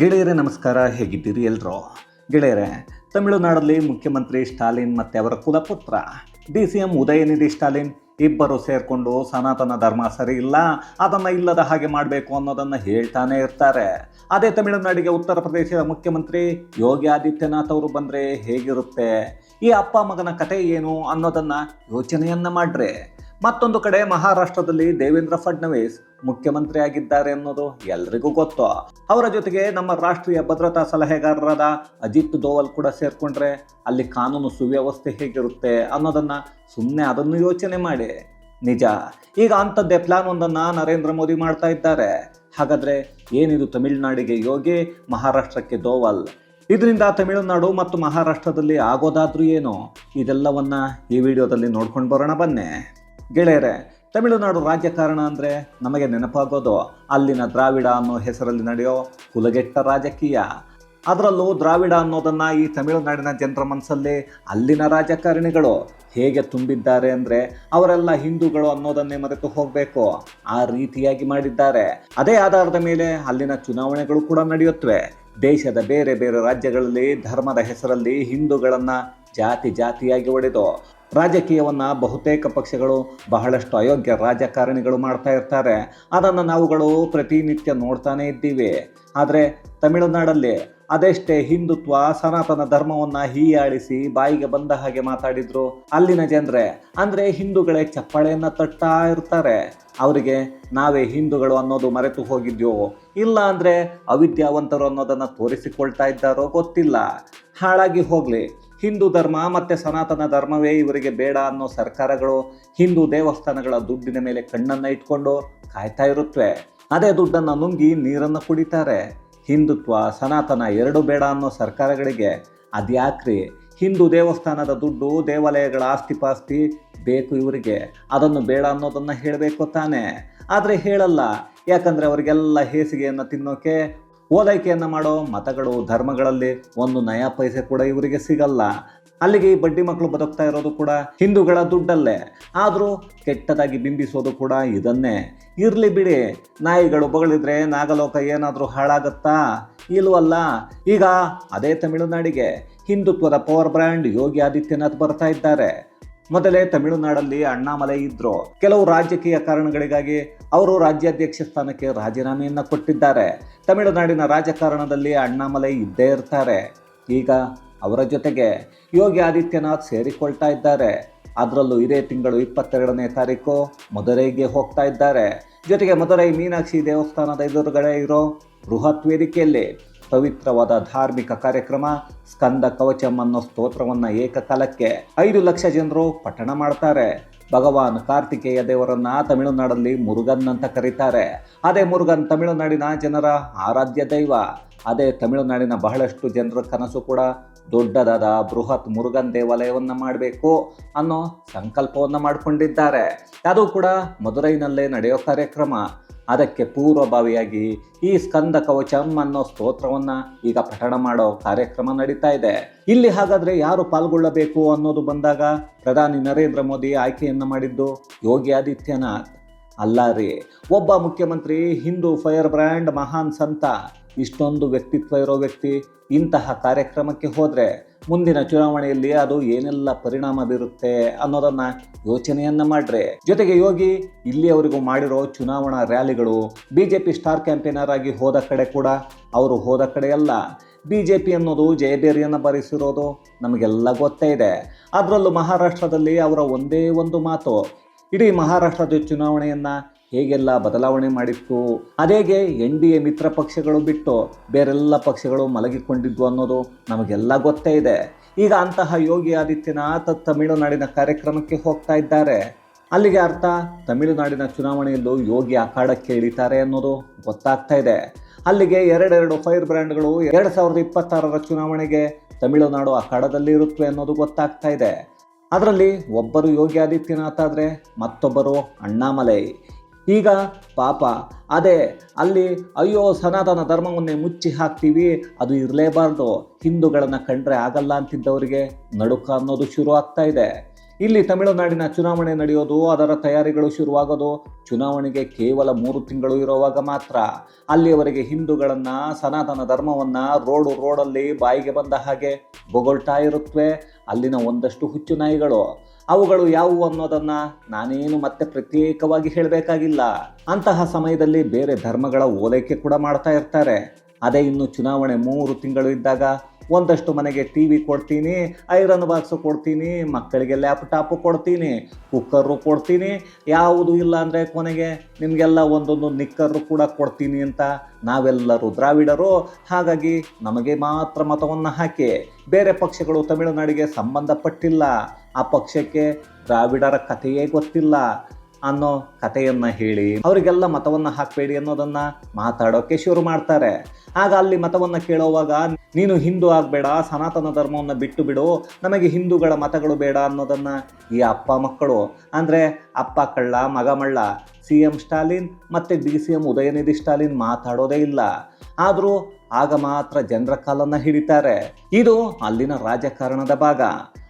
ಗೆಳೆಯರೇ, ನಮಸ್ಕಾರ. ಹೇಗಿದ್ದೀರಿ ಎಲ್ಲರೂ ಗೆಳೆಯರೇ, ತಮಿಳುನಾಡಲ್ಲಿ ಮುಖ್ಯಮಂತ್ರಿ ಸ್ಟಾಲಿನ್ ಮತ್ತು ಅವರ ಕುಲಪುತ್ರ, D C M Udhayanidhi Stalin ಇಬ್ಬರು ಸೇರಿಕೊಂಡು ಸನಾತನ ಧರ್ಮ ಸರಿ ಇಲ್ಲ, ಅದನ್ನು ಇಲ್ಲದ ಹಾಗೆ ಮಾಡಬೇಕು ಅನ್ನೋದನ್ನು ಹೇಳ್ತಾನೆ ಇರ್ತಾರೆ. ಅದೇ ತಮಿಳುನಾಡಿಗೆ ಉತ್ತರ ಪ್ರದೇಶದ ಮುಖ್ಯಮಂತ್ರಿ ಯೋಗಿ ಆದಿತ್ಯನಾಥ್ ಅವರು ಬಂದರೆ ಹೇಗಿರುತ್ತೆ? ಈ ಅಪ್ಪ ಮಗನ ಕತೆ ಏನು ಅನ್ನೋದನ್ನು ಯೋಚನೆಯನ್ನ ಮಾಡ್ರಿ. ಮತ್ತೊಂದು ಕಡೆ ಮಹಾರಾಷ್ಟ್ರದಲ್ಲಿ ದೇವೇಂದ್ರ ಫಡ್ನವೀಸ್ ಮುಖ್ಯಮಂತ್ರಿ ಆಗಿದ್ದಾರೆ ಅನ್ನೋದು ಎಲ್ರಿಗೂ ಗೊತ್ತು. ಅವರ ಜೊತೆಗೆ ನಮ್ಮ ರಾಷ್ಟ್ರೀಯ ಭದ್ರತಾ ಸಲಹೆಗಾರರಾದ ಅಜಿತ್ ದೋವಲ್ ಕೂಡ ಸೇರ್ಕೊಂಡ್ರೆ ಅಲ್ಲಿ ಕಾನೂನು ಸುವ್ಯವಸ್ಥೆ ಹೇಗಿರುತ್ತೆ ಅನ್ನೋದನ್ನ ಸುಮ್ಮನೆ ಅದನ್ನು ಯೋಚನೆ ಮಾಡಿ. ನಿಜ, ಈಗ ಅಂಥದ್ದೇ ಪ್ಲಾನ್ ಒಂದನ್ನು ನರೇಂದ್ರ ಮೋದಿ ಮಾಡ್ತಾ ಇದ್ದಾರೆ. ಹಾಗಾದ್ರೆ ಏನಿದು ತಮಿಳುನಾಡಿಗೆ ಯೋಗಿ, ಮಹಾರಾಷ್ಟ್ರಕ್ಕೆ ದೋವಲ್? ಇದರಿಂದ ತಮಿಳುನಾಡು ಮತ್ತು ಮಹಾರಾಷ್ಟ್ರದಲ್ಲಿ ಆಗೋದಾದ್ರೂ ಏನು? ಇದೆಲ್ಲವನ್ನ ಈ ವಿಡಿಯೋದಲ್ಲಿ ನೋಡ್ಕೊಂಡು ಬರೋಣ ಬನ್ನಿ. ಗೆಳೆಯರೆ, ತಮಿಳುನಾಡು ರಾಜಕಾರಣ ಅಂದರೆ ನಮಗೆ ನೆನಪಾಗೋದು ಅಲ್ಲಿನ ದ್ರಾವಿಡ ಅನ್ನೋ ಹೆಸರಲ್ಲಿ ನಡೆಯೋ ಕುಲಗೆಟ್ಟ ರಾಜಕೀಯ. ಅದರಲ್ಲೂ ದ್ರಾವಿಡ ಅನ್ನೋದನ್ನ ಈ ತಮಿಳುನಾಡಿನ ಜನರ ಮನಸ್ಸಲ್ಲಿ ಅಲ್ಲಿನ ರಾಜಕಾರಣಿಗಳು ಹೇಗೆ ತುಂಬಿದ್ದಾರೆ ಅಂದರೆ ಅವರೆಲ್ಲ ಹಿಂದೂಗಳು ಅನ್ನೋದನ್ನೇ ಮರೆತು ಹೋಗಬೇಕು, ಆ ರೀತಿಯಾಗಿ ಮಾಡಿದ್ದಾರೆ. ಅದೇ ಆಧಾರದ ಮೇಲೆ ಅಲ್ಲಿನ ಚುನಾವಣೆಗಳು ಕೂಡ ನಡೆಯುತ್ತವೆ. ದೇಶದ ಬೇರೆ ಬೇರೆ ರಾಜ್ಯಗಳಲ್ಲಿ ಧರ್ಮದ ಹೆಸರಲ್ಲಿ ಹಿಂದೂಗಳನ್ನು ಜಾತಿ ಜಾತಿಯಾಗಿ ಒಡೆದು ರಾಜಕೀಯವನ್ನ ಬಹುತೇಕ ಪಕ್ಷಗಳು ಬಹಳಷ್ಟು ಅಯೋಗ್ಯ ರಾಜಕಾರಣಿಗಳು ಮಾಡ್ತಾ ಇರ್ತಾರೆ. ಅದನ್ನು ನಾವುಗಳು ಪ್ರತಿನಿತ್ಯ ನೋಡ್ತಾನೇ ಇದ್ದೀವಿ. ಆದರೆ ತಮಿಳುನಾಡಲ್ಲಿ ಅದೆಷ್ಟೇ ಹಿಂದುತ್ವ, ಸನಾತನ ಧರ್ಮವನ್ನು ಹೀಯಾಳಿಸಿ ಬಾಯಿಗೆ ಬಂದ ಹಾಗೆ ಮಾತಾಡಿದ್ರು ಅಲ್ಲಿನ ಜನರೇ. ಅಂದರೆ ಹಿಂದೂಗಳೇ ಚಪ್ಪಾಳೆಯನ್ನು ತಟ್ಟಾ ಇರ್ತಾರೆ. ಅವರಿಗೆ ನಾವೇ ಹಿಂದೂಗಳು ಅನ್ನೋದು ಮರೆತು ಹೋಗಿದ್ಯೋ ಇಲ್ಲ ಅಂದ್ರೆ ಅವಿದ್ಯಾವಂತರು ಅನ್ನೋದನ್ನು ತೋರಿಸಿಕೊಳ್ತಾ ಇದ್ದಾರೋ ಗೊತ್ತಿಲ್ಲ. ಹಾಳಾಗಿ ಹೋಗ್ಲಿ. ಹಿಂದೂ ಧರ್ಮ ಮತ್ತೆ ಸನಾತನ ಧರ್ಮವೇ ಇವರಿಗೆ ಬೇಡ ಅನ್ನೋ ಸರ್ಕಾರಗಳು ಹಿಂದೂ ದೇವಸ್ಥಾನಗಳ ದುಡ್ಡಿನ ಮೇಲೆ ಕಣ್ಣನ್ನ ಇಟ್ಕೊಂಡು ಕಾಯ್ತಾ ಇರುತ್ತವೆ ಅದೇ ದುಡ್ಡನ್ನು ನುಂಗಿ ನೀರನ್ನು ಕುಡಿತಾರೆ. ಹಿಂದುತ್ವ, ಸನಾತನ ಎರಡು ಬೇಡ ಅನ್ನೋ ಸರ್ಕಾರಗಳಿಗೆ ಅದ್ಯಾಕ್ರಿ? ಹಿಂದೂ ದೇವಸ್ಥಾನದ ದುಡ್ಡು ದೇವಾಲಯಗಳ ಆಸ್ತಿ ಪಾಸ್ತಿ ಬೇಕು ಇವರಿಗೆ. ಅದನ್ನು ಬೇಡ ಅನ್ನೋದನ್ನು ಹೇಳಬೇಕು ತಾನೇ. ಆದರೆ ಹೇಳಲ್ಲ. ಯಾಕಂದರೆ ಅವರಿಗೆಲ್ಲ ಹೇಸಿಗೆಯನ್ನು ತಿನ್ನೋಕೆ, ಓಲೈಕೆಯನ್ನು ಮಾಡೋ ಮತಗಳು, ಧರ್ಮಗಳಲ್ಲಿ ಒಂದು ನಯಾ ಪೈಸೆ ಕೂಡ ಇವರಿಗೆ ಸಿಗಲ್ಲ. ಅಲ್ಲಿಗೆ ಈ ಬಡ್ಡಿ ಮಕ್ಕಳು ಬದುಕ್ತಾ ಇರೋದು ಕೂಡ ಹಿಂದೂಗಳ ದುಡ್ಡಲ್ಲೇ. ಆದರೂ ಕೆಟ್ಟದಾಗಿ ಬಿಂಬಿಸೋದು ಕೂಡ ಇದನ್ನೇ. ಇರಲಿ ಬಿಡಿ, ನಾಯಿಗಳು ಬಗಳಿದ್ರೆ ನಾಗಲೋಕ ಏನಾದರೂ ಹಾಳಾಗತ್ತಾ? ಇಲ್ವಲ್ಲ ಈಗ ಅದೇ ತಮಿಳುನಾಡಿಗೆ ಹಿಂದುತ್ವದ ಪವರ್ ಬ್ರ್ಯಾಂಡ್ ಯೋಗಿ ಆದಿತ್ಯನಾಥ್ ಬರ್ತಾ ಇದ್ದಾರೆ. ಮೊದಲೇ ತಮಿಳುನಾಡಲ್ಲಿ ಅಣ್ಣಾಮಲೈ ಇದ್ರು. ಕೆಲವು ರಾಜಕೀಯ ಕಾರಣಗಳಿಗಾಗಿ ಅವರು ರಾಜ್ಯಾಧ್ಯಕ್ಷ ಸ್ಥಾನಕ್ಕೆ ರಾಜೀನಾಮೆಯನ್ನ ಕೊಟ್ಟಿದ್ದಾರೆ. ತಮಿಳುನಾಡಿನ ರಾಜಕಾರಣದಲ್ಲಿ ಅಣ್ಣಾಮಲೈ ಇದ್ದೇ ಇರ್ತಾರೆ. ಈಗ ಅವರ ಜೊತೆಗೆ ಯೋಗಿ ಆದಿತ್ಯನಾಥ್ ಸೇರಿಕೊಳ್ತಾ ಇದ್ದಾರೆ. ಅದರಲ್ಲೂ ಇದೇ ತಿಂಗಳು ಇಪ್ಪತ್ತೆರಡನೇ ತಾರೀಕು ಮದುರೈಗೆ ಹೋಗ್ತಾ ಇದ್ದಾರೆ. ಜೊತೆಗೆ ಮದುರೈ ಮೀನಾಕ್ಷಿ ದೇವಸ್ಥಾನದ ಎದುರುಗಡೆ ಇರೋ ಬೃಹತ್ ವೇದಿಕೆಯಲ್ಲಿ ಪವಿತ್ರವಾದ ಧಾರ್ಮಿಕ ಕಾರ್ಯಕ್ರಮ, ಸ್ಕಂದ ಕವಚಂ ಅನ್ನೋ ಸ್ತೋತ್ರವನ್ನ ಏಕಕಾಲಕ್ಕೆ ಐದು ಲಕ್ಷ ಜನರು ಪಠಣ ಮಾಡ್ತಾರೆ. ಭಗವಾನ್ ಕಾರ್ತಿಕೇಯ ದೇವರನ್ನ ತಮಿಳುನಾಡಲ್ಲಿ ಮುರುಗನ್ ಅಂತ ಕರೀತಾರೆ. ಅದೇ ಮುರುಗನ್ ತಮಿಳುನಾಡಿನ ಜನರ ಆರಾಧ್ಯ ದೈವ. ಅದೇ ತಮಿಳುನಾಡಿನ ಬಹಳಷ್ಟು ಜನರ ಕನಸು ಕೂಡ ದೊಡ್ಡದಾದ ಬೃಹತ್ ಮುರುಗನ್ ದೇವಾಲಯವನ್ನ ಮಾಡಬೇಕು ಅನ್ನೋ ಸಂಕಲ್ಪವನ್ನ ಮಾಡಿಕೊಂಡಿದ್ದಾರೆ. ಅದು ಕೂಡ ಮದುರೈನಲ್ಲೇ ನಡೆಯೋ ಕಾರ್ಯಕ್ರಮ. ಅದಕ್ಕೆ ಪೂರ್ವಭಾವಿಯಾಗಿ ಈ ಸ್ಕಂದ ಕವಚಂ ಅನ್ನೋ ಸ್ತೋತ್ರವನ್ನ ಈಗ ಪಠಣ ಮಾಡೋ ಕಾರ್ಯಕ್ರಮ ನಡೀತಾ ಇದೆ. ಇಲ್ಲಿ ಹಾಗಾದ್ರೆ ಯಾರು ಪಾಲ್ಗೊಳ್ಳಬೇಕು ಅನ್ನೋದು ಬಂದಾಗ ಪ್ರಧಾನಿ ನರೇಂದ್ರ ಮೋದಿ ಆಯ್ಕೆಯನ್ನ ಮಾಡಿದ್ದು ಯೋಗಿ ಆದಿತ್ಯನಾಥ್. ಅಲ್ಲ ರೀ, ಒಬ್ಬ ಮುಖ್ಯಮಂತ್ರಿ, ಹಿಂದೂ ಫೈರ್ ಬ್ರ್ಯಾಂಡ್ ಮಹಾನ್ ಸಂತ. ಇಷ್ಟೊಂದು ವ್ಯಕ್ತಿತ್ವ ಇರೋ ವ್ಯಕ್ತಿ ಇಂತಹ ಕಾರ್ಯಕ್ರಮಕ್ಕೆ ಹೋದರೆ ಮುಂದಿನ ಚುನಾವಣೆಯಲ್ಲಿ ಅದು ಏನೆಲ್ಲ ಪರಿಣಾಮ ಬೀರುತ್ತೆ ಅನ್ನೋದನ್ನ ಯೋಚನೆಯನ್ನ ಮಾಡ್ರೆ. ಜೊತೆಗೆ ಯೋಗಿ, ಇಲ್ಲಿಯವರೆಗೂ ಮಾಡಿರೋ ಚುನಾವಣಾ ರ್ಯಾಲಿಗಳು B J P star campaigner ಆಗಿ ಹೋದ ಕಡೆ ಕೂಡ ಅವರು ಹೋದ ಕಡೆ ಅಲ್ಲ. ಬಿ ಜೆ ಪಿ ಅನ್ನೋದು ಜಯಬೇರಿಯನ್ನು ಭರಿಸಿರೋದು ನಮಗೆಲ್ಲ ಗೊತ್ತೇ ಇದೆ. ಅದರಲ್ಲೂ ಮಹಾರಾಷ್ಟ್ರದಲ್ಲಿ ಅವರ ಒಂದೇ ಒಂದು ಮಾತು, ಇಡೀ ಮಹಾರಾಷ್ಟ್ರದ ಚುನಾವಣೆಯನ್ನ ಹೇಗೆಲ್ಲ ಬದಲಾವಣೆ ಮಾಡಿತ್ತು, ಅದೇಗೆ ಎನ್ ಡಿ ಎ ಮಿತ್ರ ಪಕ್ಷಗಳು ಬಿಟ್ಟು ಬೇರೆಲ್ಲ ಪಕ್ಷಗಳು ಮಲಗಿಕೊಂಡಿದ್ವು ಅನ್ನೋದು ನಮಗೆಲ್ಲ ಗೊತ್ತೇ ಇದೆ. ಈಗ ಅಂತಹ ಯೋಗಿ ಆದಿತ್ಯನಾಥ್ ತಮಿಳುನಾಡಿನ ಕಾರ್ಯಕ್ರಮಕ್ಕೆ ಹೋಗ್ತಾ ಇದ್ದಾರೆ. ಅಲ್ಲಿಗೆ ಅರ್ಥ, ತಮಿಳುನಾಡಿನ ಚುನಾವಣೆಯಲ್ಲೂ ಯೋಗಿ ಅಖಾಡಕ್ಕೆ ಇಳಿತಾರೆ ಅನ್ನೋದು ಗೊತ್ತಾಗ್ತಾ ಇದೆ. ಅಲ್ಲಿಗೆ ಎರಡೆರಡು ಫೈರ್ ಬ್ರ್ಯಾಂಡ್ಗಳು ಎರಡು ಸಾವಿರದ ಇಪ್ಪತ್ತಾರರ ಚುನಾವಣೆಗೆ ತಮಿಳುನಾಡು ಅಖಾಡದಲ್ಲಿ ಇರುತ್ತವೆ ಅನ್ನೋದು ಗೊತ್ತಾಗ್ತಾ ಇದೆ. ಅದರಲ್ಲಿ ಒಬ್ಬರು ಯೋಗಿ ಆದಿತ್ಯನಾಥ್ ಆದರೆ ಮತ್ತೊಬ್ಬರು ಅಣ್ಣಾಮಲೈ. ಈಗ ಪಾಪ. ಅದೇ, ಅಲ್ಲಿ ಅಯ್ಯೋ ಸನಾತನ ಧರ್ಮವನ್ನೇ ಮುಚ್ಚಿ ಹಾಕ್ತೀವಿ, ಅದು ಇರಲೇಬಾರ್ದು. ಹಿಂದೂಗಳನ್ನು ಕಂಡ್ರೆ ಆಗಲ್ಲ ಅಂತಿದ್ದವರಿಗೆ ನಡುಕ ಅನ್ನೋದು ಶುರು ಆಗ್ತಾ ಇದೆ. ಇಲ್ಲಿ ತಮಿಳುನಾಡಿನ ಚುನಾವಣೆ ನಡೆಯೋದು, ಅದರ ತಯಾರಿಗಳು ಶುರುವಾಗೋದು, ಚುನಾವಣೆಗೆ ಕೇವಲ ಮೂರು ತಿಂಗಳು ಇರುವಾಗ ಮಾತ್ರ. ಅಲ್ಲಿಯವರೆಗೆ ಹಿಂದೂಗಳನ್ನ, ಸನಾತನ ಧರ್ಮವನ್ನ ರೋಡು ರೋಡಲ್ಲಿ ಬಾಯಿಗೆ ಬಂದ ಹಾಗೆ ಬೊಗಳ್ತಾ ಇರುತ್ತವೆ ಅಲ್ಲಿನ ಒಂದಷ್ಟು ಹುಚ್ಚು ನಾಯಿಗಳು. ಅವುಗಳು ಯಾವುವು ಅನ್ನೋದನ್ನ ನಾನೇನು ಮತ್ತೆ ಪ್ರತ್ಯೇಕವಾಗಿ ಹೇಳಬೇಕಾಗಿಲ್ಲ. ಅಂತಹ ಸಮಯದಲ್ಲಿ ಬೇರೆ ಧರ್ಮಗಳ ಓಲೈಕೆ ಕೂಡ ಮಾಡ್ತಾ ಇರ್ತಾರೆ. ಅದೇ ಇನ್ನು ಚುನಾವಣೆ ಮೂರು ತಿಂಗಳು ಇದ್ದಾಗ ಒಂದಷ್ಟು ಮನೆಗೆ ಟಿ ವಿ ಕೊಡ್ತೀನಿ ಐರನ್ ಬಾಕ್ಸು ಕೊಡ್ತೀನಿ, ಮಕ್ಕಳಿಗೆ ಲ್ಯಾಪ್ಟಾಪು ಕೊಡ್ತೀನಿ ಕುಕ್ಕರು ಕೊಡ್ತೀನಿ, ಯಾವುದು ಇಲ್ಲ ಅಂದರೆ ಕೊನೆಗೆ ನಿಮಗೆಲ್ಲ ಒಂದೊಂದು ನಿಕ್ಕರು ಕೂಡ ಕೊಡ್ತೀನಿ ಅಂತ ನಾವೆಲ್ಲರೂ ದ್ರಾವಿಡರು. ಹಾಗಾಗಿ ನಮಗೆ ಮಾತ್ರ ಮತವನ್ನು ಹಾಕಿ, ಬೇರೆ ಪಕ್ಷಗಳು ತಮಿಳುನಾಡಿಗೆ ಸಂಬಂಧಪಟ್ಟಿಲ್ಲ. ಆ ಪಕ್ಷಕ್ಕೆ ದ್ರಾವಿಡರ ಕಥೆಯೇ ಗೊತ್ತಿಲ್ಲ. ಅನ್ನೋ ಕಥೆಯನ್ನ ಹೇಳಿ ಅವರಿಗೆಲ್ಲ ಮತವನ್ನ ಹಾಕಬೇಡಿ ಅನ್ನೋದನ್ನ ಮಾತಾಡೋಕೆ ಶುರು ಮಾಡ್ತಾರೆ. ಆಗ ಅಲ್ಲಿ ಮತವನ್ನ ಕೇಳೋವಾಗ, ನೀನು ಹಿಂದೂ ಆಗಬೇಡ, ಸನಾತನ ಧರ್ಮವನ್ನು ಬಿಟ್ಟು ಬಿಡು, ನಮಗೆ ಹಿಂದೂಗಳ ಮತಗಳು ಬೇಡ ಅನ್ನೋದನ್ನ ಈ ಅಪ್ಪ ಮಕ್ಕಳು, ಅಂದರೆ ಅಪ್ಪ ಕಳ್ಳ, ಮಗ ಮಳ್ಳ, ಸಿ ಎಂ ಸ್ಟಾಲಿನ್ ಮತ್ತು D C M Udhayanidhi Stalin ಮಾತಾಡೋದೇ ಇಲ್ಲ. ಆದರೂ ಆಗ ಮಾತ್ರ ಜನರ ಕಾಲನ್ನು ಹಿಡಿತಾರೆ. ಇದು ಅಲ್ಲಿನ ರಾಜಕಾರಣದ ಭಾಗ.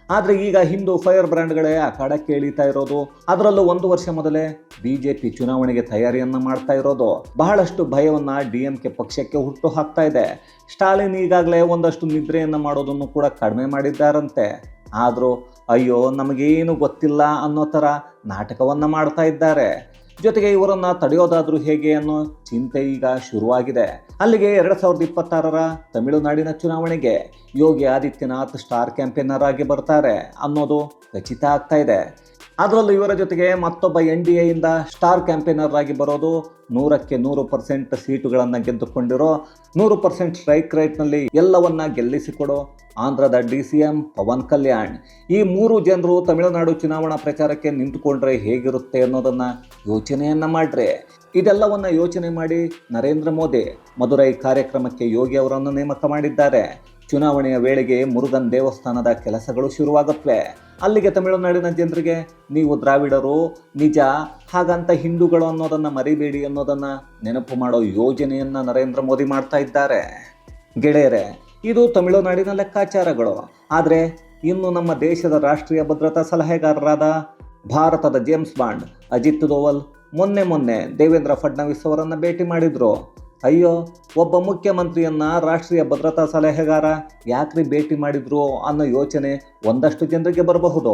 ಆದರೆ ಈಗ ಹಿಂದೂ ಫೈರ್ ಬ್ರ್ಯಾಂಡ್ಗಳೇ ಅಖಾಡಕ್ಕೆ ಇಳಿತಾ ಇರೋದು. ಅದರಲ್ಲೂ ಒಂದು ವರ್ಷ ಮೊದಲೇ ಬಿಜೆಪಿ ಚುನಾವಣೆಗೆ ತಯಾರಿಯನ್ನ ಮಾಡ್ತಾ ಇರೋದು. ಬಹಳಷ್ಟು ಭಯವನ್ನ ಡಿ ಎಂ ಕೆ ಪಕ್ಷಕ್ಕೆ ಹುಟ್ಟು ಹಾಕ್ತಾ ಇದೆ. ಸ್ಟಾಲಿನ್ ಈಗಾಗಲೇ ಒಂದಷ್ಟು ನಿದ್ರೆಯನ್ನು ಮಾಡೋದನ್ನು ಕೂಡ ಕಡಿಮೆ ಮಾಡಿದ್ದಾರಂತೆ. ಆದರೂ ಅಯ್ಯೋ, ನಮಗೇನು ಗೊತ್ತಿಲ್ಲ ಅನ್ನೋ ಥರ ನಾಟಕವನ್ನು ಮಾಡ್ತಾ ಇದ್ದಾರೆ. ಜೊತೆಗೆ ಇವರನ್ನ ತಡೆಯೋದಾದ್ರೂ ಹೇಗೆ ಅನ್ನೋ ಚಿಂತೆ ಈಗ ಶುರುವಾಗಿದೆ. ಅಲ್ಲಿಗೆ ಎರಡ್ ಸಾವಿರದ ಇಪ್ಪತ್ತಾರರ ತಮಿಳುನಾಡಿನ ಚುನಾವಣೆಗೆ ಯೋಗಿ ಆದಿತ್ಯನಾಥ್ ಸ್ಟಾರ್ ಕ್ಯಾಂಪೇನರ್ ಆಗಿ ಬರ್ತಾರೆ ಅನ್ನೋದು ಖಚಿತ ಆಗ್ತಾ ಇದೆ. ಅದರಲ್ಲೂ ಇವರ ಜೊತೆಗೆ ಮತ್ತೊಬ್ಬ ಎನ್ ಡಿ ಎಯಿಂದ ಸ್ಟಾರ್ ಕ್ಯಾಂಪೇನರ್ ಆಗಿ ಬರೋದು. ನೂರಕ್ಕೆ ನೂರು ಪರ್ಸೆಂಟ್ ಸೀಟುಗಳನ್ನು ಗೆದ್ದುಕೊಂಡಿರೋ, ನೂರು ಪರ್ಸೆಂಟ್ ಸ್ಟ್ರೈಕ್ ರೇಟ್ನಲ್ಲಿ ಎಲ್ಲವನ್ನ ಗೆಲ್ಲಿಸಿಕೊಡೋ ಆಂಧ್ರದ D C M Pawan Kalyan. ಈ ಮೂರು ಜನರು ತಮಿಳುನಾಡು ಚುನಾವಣಾ ಪ್ರಚಾರಕ್ಕೆ ನಿಂತುಕೊಂಡ್ರೆ ಹೇಗಿರುತ್ತೆ ಅನ್ನೋದನ್ನ ಯೋಚನೆಯನ್ನು ಮಾಡ್ರೆ. ಇದೆಲ್ಲವನ್ನ ಯೋಚನೆ ಮಾಡಿ ನರೇಂದ್ರ ಮೋದಿ ಮಧುರೈ ಕಾರ್ಯಕ್ರಮಕ್ಕೆ ಯೋಗಿ ಅವರನ್ನು ನೇಮಕ ಮಾಡಿದ್ದಾರೆ. ಚುನಾವಣೆಯ ವೇಳೆಗೆ ಮುರುಗನ್ ದೇವಸ್ಥಾನದ ಕೆಲಸಗಳು ಶುರುವಾಗುತ್ತವೆ ಅಲ್ಲಿಗೆ ತಮಿಳುನಾಡಿನ ಜನರಿಗೆ, ನೀವು ದ್ರಾವಿಡರು, ನಿಜ, ಹಾಗಂತ ಹಿಂದೂಗಳು ಅನ್ನೋದನ್ನು ಮರಿಬೇಡಿ ಅನ್ನೋದನ್ನು ನೆನಪು ಮಾಡೋ ಯೋಜನೆಯನ್ನು ನರೇಂದ್ರ ಮೋದಿ ಮಾಡ್ತಾ ಇದ್ದಾರೆ. ಗೆಳೆಯರೆ, ಇದು ತಮಿಳುನಾಡಿನ ಲೆಕ್ಕಾಚಾರಗಳು. ಆದರೆ, ಇನ್ನು ನಮ್ಮ ದೇಶದ ರಾಷ್ಟ್ರೀಯ ಭದ್ರತಾ ಸಲಹೆಗಾರರಾದ ಭಾರತದ ಜೇಮ್ಸ್ ಬಾಂಡ್, ಅಜಿತ್ ದೋವಲ್ ಮೊನ್ನೆ ಮೊನ್ನೆ ದೇವೇಂದ್ರ ಫಡ್ನವೀಸ್ ಅವರನ್ನು ಭೇಟಿ ಮಾಡಿದ್ರು. ಅಯ್ಯೋ, ಒಬ್ಬ ಮುಖ್ಯಮಂತ್ರಿಯನ್ನ ರಾಷ್ಟ್ರೀಯ ಭದ್ರತಾ ಸಲಹೆಗಾರ ಯಾಕ್ರಿ ಭೇಟಿ ಮಾಡಿದ್ರು ಅನ್ನೋ ಯೋಚನೆ ಒಂದಷ್ಟು ಜನರಿಗೆ ಬರಬಹುದು.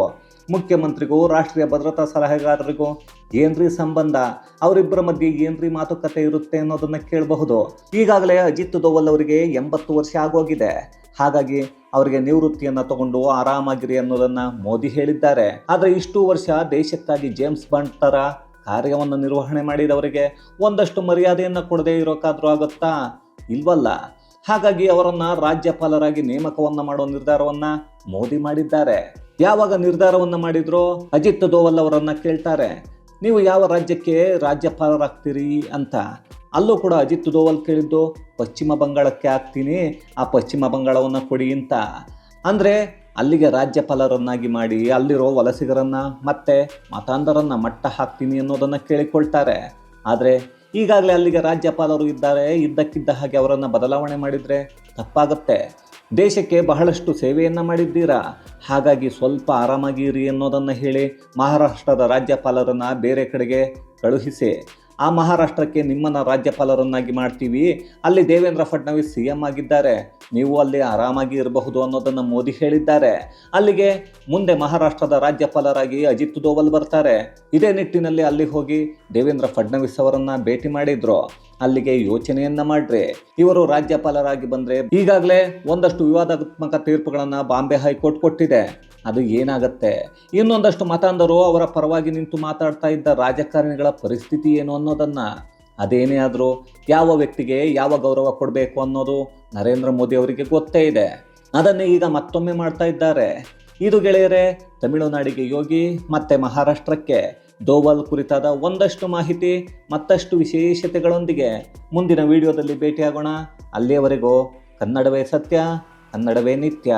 ಮುಖ್ಯಮಂತ್ರಿಗೂ, ರಾಷ್ಟ್ರೀಯ ಭದ್ರತಾ ಸಲಹೆಗಾರರಿಗೂ ಏನ್ರಿ ಸಂಬಂಧ? ಅವರಿಬ್ಬರ ಮಧ್ಯೆ ಏನ್ರಿ ಮಾತುಕತೆ ಇರುತ್ತೆ ಅನ್ನೋದನ್ನ ಕೇಳಬಹುದು. ಈಗಾಗಲೇ ಅಜಿತ್ ದೋವಲ್ ಅವರಿಗೆ ಎಂಬತ್ತು ವರ್ಷ ಆಗೋಗಿದೆ. ಹಾಗಾಗಿ ಅವರಿಗೆ ನಿವೃತ್ತಿಯನ್ನ ತಗೊಂಡು ಆರಾಮಾಗಿರಿ ಅನ್ನೋದನ್ನ ಮೋದಿ ಹೇಳಿದ್ದಾರೆ. ಆದರೆ ಇಷ್ಟು ವರ್ಷ ದೇಶಕ್ಕಾಗಿ ಜೇಮ್ಸ್ ಬಾಂಡ್ ತರ ಕಾರ್ಯವನ್ನು ನಿರ್ವಹಣೆ ಮಾಡಿದವರಿಗೆ ಒಂದಷ್ಟು ಮರ್ಯಾದೆಯನ್ನು ಕೊಡದೇ ಇರೋಕ್ಕಾದರೂ ಆಗುತ್ತಾ? ಇಲ್ವಲ್ಲ. ಹಾಗಾಗಿ ಅವರನ್ನು ರಾಜ್ಯಪಾಲರಾಗಿ ನೇಮಕವನ್ನು ಮಾಡೋ ನಿರ್ಧಾರವನ್ನು ಮೋದಿ ಮಾಡಿದ್ದಾರೆ. ಯಾವಾಗ ನಿರ್ಧಾರವನ್ನು ಮಾಡಿದ್ರು ಅಜಿತ್ ದೋವಲ್ ಅವರನ್ನು ಕೇಳ್ತಾರೆ. ನೀವು ಯಾವ ರಾಜ್ಯಕ್ಕೆ ರಾಜ್ಯಪಾಲರಾಗ್ತೀರಿ ಅಂತ. ಅಲ್ಲೂ ಕೂಡ ಅಜಿತ್ ದೋವಲ್ ಕೇಳಿದ್ದು ಪಶ್ಚಿಮ ಬಂಗಾಳಕ್ಕೆ ಆಗ್ತೀನಿ, ಆ ಪಶ್ಚಿಮ ಬಂಗಾಳವನ್ನು ಕೊಡಿ ಅಂತ. ಅಂದರೆ ಅಲ್ಲಿಗೆ ರಾಜ್ಯಪಾಲರನ್ನಾಗಿ ಮಾಡಿ ಅಲ್ಲಿರೋ ವಲಸಿಗರನ್ನು ಮತ್ತೆ ಮತಾಂಧರನ್ನು ಮಟ್ಟ ಹಾಕ್ತೀನಿ ಅನ್ನೋದನ್ನು ಕೇಳಿಕೊಳ್ತಾರೆ. ಆದರೆ ಈಗಾಗಲೇ ಅಲ್ಲಿಗೆ ರಾಜ್ಯಪಾಲರು ಇದ್ದಾರೆ, ಇದ್ದಕ್ಕಿದ್ದ ಹಾಗೆ ಅವರನ್ನು ಬದಲಾವಣೆ ಮಾಡಿದರೆ ತಪ್ಪಾಗುತ್ತೆ. ದೇಶಕ್ಕೆ ಬಹಳಷ್ಟು ಸೇವೆಯನ್ನು ಮಾಡಿದ್ದೀರಾ? ಹಾಗಾಗಿ ಸ್ವಲ್ಪ ಆರಾಮಾಗಿ ಇರಿ ಅನ್ನೋದನ್ನು ಹೇಳಿ ಮಹಾರಾಷ್ಟ್ರದ ರಾಜ್ಯಪಾಲರನ್ನು ಬೇರೆ ಕಡೆಗೆ ಕಳುಹಿಸಿ. ಆ ಮಹಾರಾಷ್ಟ್ರಕ್ಕೆ ನಿಮ್ಮನ್ನು ರಾಜ್ಯಪಾಲರನ್ನಾಗಿ ಮಾಡ್ತೀವಿ. ಅಲ್ಲಿ ದೇವೇಂದ್ರ ಫಡ್ನವೀಸ್ ಸಿ ಎಂ ಆಗಿದ್ದಾರೆ. ನೀವು ಅಲ್ಲಿ ಆರಾಮಾಗಿ ಇರಬಹುದು ಅನ್ನೋದನ್ನು ಮೋದಿ ಹೇಳಿದ್ದಾರೆ. ಅಲ್ಲಿಗೆ ಮುಂದೆ ಮಹಾರಾಷ್ಟ್ರದ ರಾಜ್ಯಪಾಲರಾಗಿ ಅಜಿತ್ ದೋವಲ್ ಬರ್ತಾರೆ. ಇದೇ ನಿಟ್ಟಿನಲ್ಲಿ ಅಲ್ಲಿ ಹೋಗಿ ದೇವೇಂದ್ರ ಫಡ್ನವೀಸ್ ಅವರನ್ನು ಭೇಟಿ ಮಾಡಿದ್ರು. ಅಲ್ಲಿಗೆ ಯೋಚನೆಯನ್ನ ಮಾಡ್ರಿ. ಇವರು ರಾಜ್ಯಪಾಲರಾಗಿ ಬಂದ್ರೆ ಈಗಾಗಲೇ ಒಂದಷ್ಟು ವಿವಾದಾತ್ಮಕ ತೀರ್ಪುಗಳನ್ನ ಬಾಂಬೆ ಹೈಕೋರ್ಟ್ ಕೊಟ್ಟಿದೆ. ಅದು ಏನಾಗತ್ತೆ? ಇನ್ನೊಂದಷ್ಟು ಮತಾಂಧರು ಅವರ ಪರವಾಗಿ ನಿಂತು ಮಾತಾಡ್ತಾ ಇದ್ದ ರಾಜಕಾರಣಿಗಳ ಪರಿಸ್ಥಿತಿ ಏನು ಅನ್ನೋದನ್ನ? ಅದೇನೇ ಆದರೂ ಯಾವ ವ್ಯಕ್ತಿಗೆ ಯಾವ ಗೌರವ ಕೊಡಬೇಕು ಅನ್ನೋದು ನರೇಂದ್ರ ಮೋದಿ ಅವರಿಗೆ ಗೊತ್ತೇ ಇದೆ. ಅದನ್ನೇ ಈಗ ಮತ್ತೊಮ್ಮೆ ಮಾಡ್ತಾ ಇದ್ದಾರೆ. ಇದು ಗೆಳೆಯರೆ, ತಮಿಳುನಾಡಿಗೆ ಯೋಗಿ, ಮತ್ತೆ ಮಹಾರಾಷ್ಟ್ರಕ್ಕೆ. ದೋವಲ್ ಕುರಿತಾದ ಒಂದಷ್ಟು ಮಾಹಿತಿ, ಮತ್ತಷ್ಟು ವಿಶೇಷತೆಗಳೊಂದಿಗೆ ಮುಂದಿನ ವಿಡಿಯೋದಲ್ಲಿ ಭೇಟಿಯಾಗೋಣ. ಅಲ್ಲಿಯವರೆಗೂ ಕನ್ನಡವೇ ಸತ್ಯ, ಕನ್ನಡವೇ ನಿತ್ಯ.